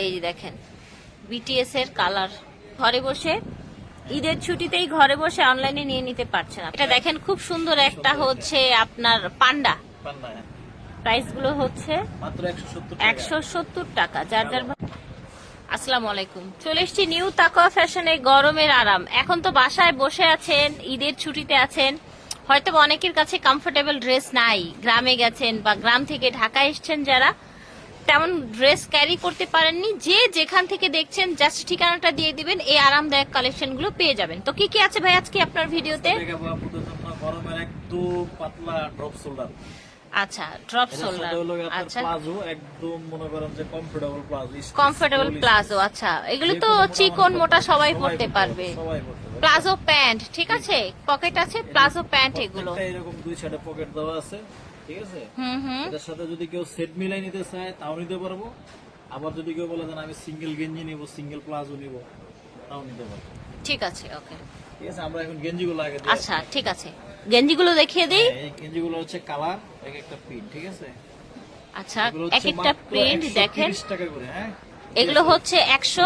এই যে দেখেন বিটিএস এর কালার। ঘরে বসে ঈদের ছুটিতেই ঘরে বসে অনলাইনে নিয়ে নিতে পারছেন এটা দেখেন খুব সুন্দর একটা হচ্ছে আপনার পান্ডা। পান্না প্রাইসগুলো হচ্ছে একশো সত্তর টাকা। যার যার আসসালামু আলাইকুম। চলে এসছি নিউ তাকোয়া ফ্যাশনে গরমের আরাম। এখন তো বাসায় বসে আছেন ঈদের ছুটিতে আছেন। হয়তো অনেকের কাছে কমফোর্টেবল ড্রেস নাই। গ্রামে গেছেন বা গ্রাম থেকে ঢাকা এসছেন যারা। তেমন ড্রেস ক্যারি করতে পারেননি। যে যেখান থেকে দেখছেন জাস্ট ঠিকানাটা দিয়ে দিবেন এই আরামদায়ক কালেকশনগুলো পেয়ে যাবেন। তো কি কি আছে ভাই আজকে আপনার ভিডিওতে? দেখাবো আপনাদের জন্য গরমের একদম পাতলা ড্রপ শোল্ডার আচ্ছা ড্রপ আচ্ছা। প্লাজো একদম মনে করেন যে কমফোর্টেবল প্লাজো কমফোর্টেবল প্লাজো আচ্ছা। এগুলো তো চিকন মোটা সবাই পড়তে পারবে প্লাজো প্যান্ট ঠিক আছে? পকেট আছে? প্লাজো প্যান্ট এগুলো। এরকম দুই সাইডে পকেট দেওয়া আছে। ঠিক আছে? এটার সাথে যদি কেউ সেট মিলাই নিতে চায় তাও নিতে পারব। আবার যদি কেউ বলে যে আমি সিঙ্গেল গেঞ্জি নিব সিঙ্গেল প্লাজো নিব তাও নিতে পারব। ঠিক আছে ওকে ঠিক আছে? আমরা এখন গেঞ্জিগুলো আগে দিই আচ্ছা ঠিক আছে। গেঞ্জিগুলো দেখিয়ে দিই। হ্যাঁ, এই গেঞ্জিগুলো হচ্ছে কালার এক একটা প্রিন্ট ঠিক আছে? আচ্ছা এগুলো এক হচ্ছে একটা প্রিন্ট 130 দেখেন। টাকা করে হ্যাঁ? এগুলো হচ্ছে একশো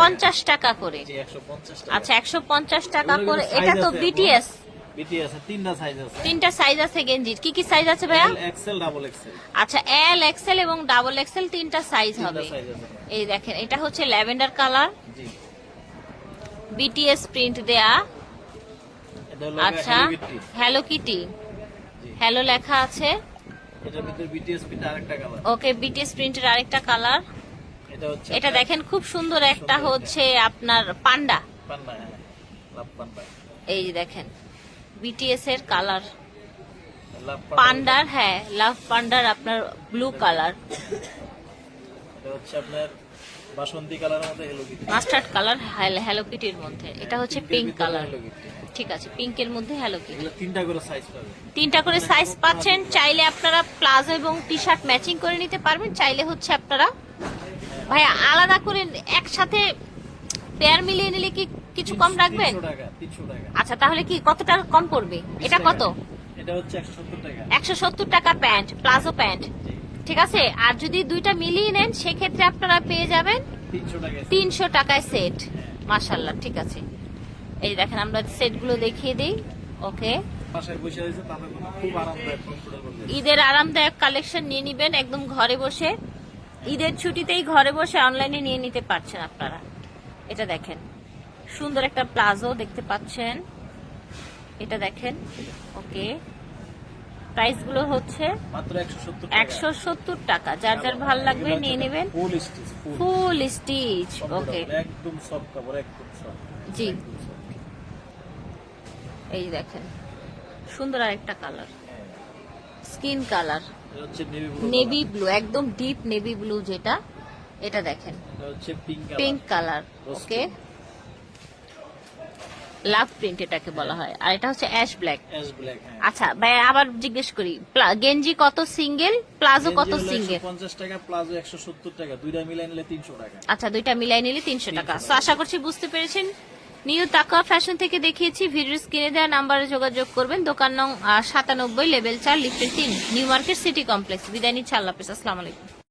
পঞ্চাশ টাকা। করে। জি 150 টাকা। আচ্ছা একশো পঞ্চাশ টাকা করে। এটা তো বিটিএস বিটি আছে তিনটা সাইজ আছে। তিনটা সাইজ আছে গেঞ্জির। কি কি সাইজ আছে ভাইয়া? এক্সেল ডাবল এক্সেল আচ্ছা এল এক্সেল এবং ডাবল এক্সেল তিনটা সাইজ হবে। এই দেখেন এটা হচ্ছে ল্যাভেন্ডার কালার। জি। বিটিএস প্রিন্ট দেয়া। আচ্ছা হ্যালো কিটি হ্যালো লেখা আছে। ওকে বিটিএস প্রিন্টের আরেকটা কালার এটা দেখেন খুব সুন্দর একটা হচ্ছে আপনার পান্ডা। হ্যাঁ পান্ডা। এই দেখেন বিটিএস এর কালার পান্ডার হ্যাঁ লাভ পান্ডার আপনার ব্লু কালার এটা হচ্ছে আপনার বাসন্তী কালারের মধ্যে hello kitty mustard colour hello কিটির মধ্যে। এটা হচ্ছে পিঙ্ক কালার ঠিক আছে পিঙ্কের মধ্যে হ্যালো কিটি তিনটা করে সাইজ তিনটা করে সাইজ পাচ্ছেন চাইলে আপনারা প্লাজো এবং টি শার্ট ম্যাচিং করে নিতে পারবেন চাইলে হচ্ছে আপনারা ভাইয়া আলাদা করে একসাথে পেয়ার মিলিয়ে নিলে কি কিছু কম রাখবেন? 300 টাকা 300 টাকা। আচ্ছা তাহলে কি কত টাকা কম পড়বে? এটা কত? এটা হচ্ছে 170 টাকা। একশো সত্তর টাকা প্যান্ট প্লাজো প্যান্ট। ঠিক আছে? আর যদি দুইটা মিলিয়ে নেন সেক্ষেত্রে আপনারা পেয়ে যাবেন তিনশো টাকায় সেট মাশাল্লাহ ঠিক আছে। এই দেখেন আমরা সেটগুলো দেখিয়ে দিই। ওকে। ঈদের আরামদায়ক কালেকশন নিয়ে নিবেন একদম ঘরে বসে। ঈদের ছুটিতেই ঘরে বসে অনলাইনে নিয়ে নিতে পারছেন আপনারা। এটা দেখেন। সুন্দর একটা প্লাজো দেখতে পাচ্ছেন। এটা দেখেন ওকে। প্রাইসগুলো হচ্ছে মাত্র 170 টাকা। একশো সত্তর টাকা। যার যার ভালো লাগবে নিয়ে নেবেন। Full stitch okay. একদম সফট কাপড় একদম জি। এই দেখেন সুন্দর আরেকটা colour skin colour navy blue একদম ডিপ নেভি ব্লু যেটা। এটা দেখেন। Pink colour okay. Love print এটাকে বলা হয়। আর এটা হচ্ছে অ্যাশ ব্ল্যাক। অ্যাশ ব্ল্যাক হ্যাঁ। আচ্ছা ভাই আবার জিজ্ঞেস করি গেঞ্জি কত সিঙ্গেল প্লাজো কত সিঙ্গেল? 50 টাকা প্লাজো 170 টাকা দুইটা মিলাই নিলে 300 টাকা। আচ্ছা দুইটা মিলাই নিলে তিনশো টাকা। তো আশা করছি বুঝতে পেরেছেন। নিউ তাকুয়া ফ্যাশন থেকে দেখিয়েছি ভিডিও স্ক্রিনে দেওয়া নাম্বারে যোগাযোগ করবেন। দোকান নং সাতানব্বই লেভেল চার লিফটের তিন নিউ মার্কেট সিটি কমপ্লেক্স। বিদায় নিচ্ছে আল্লাহ হাফেজ। আসসালামু আলাইকুম।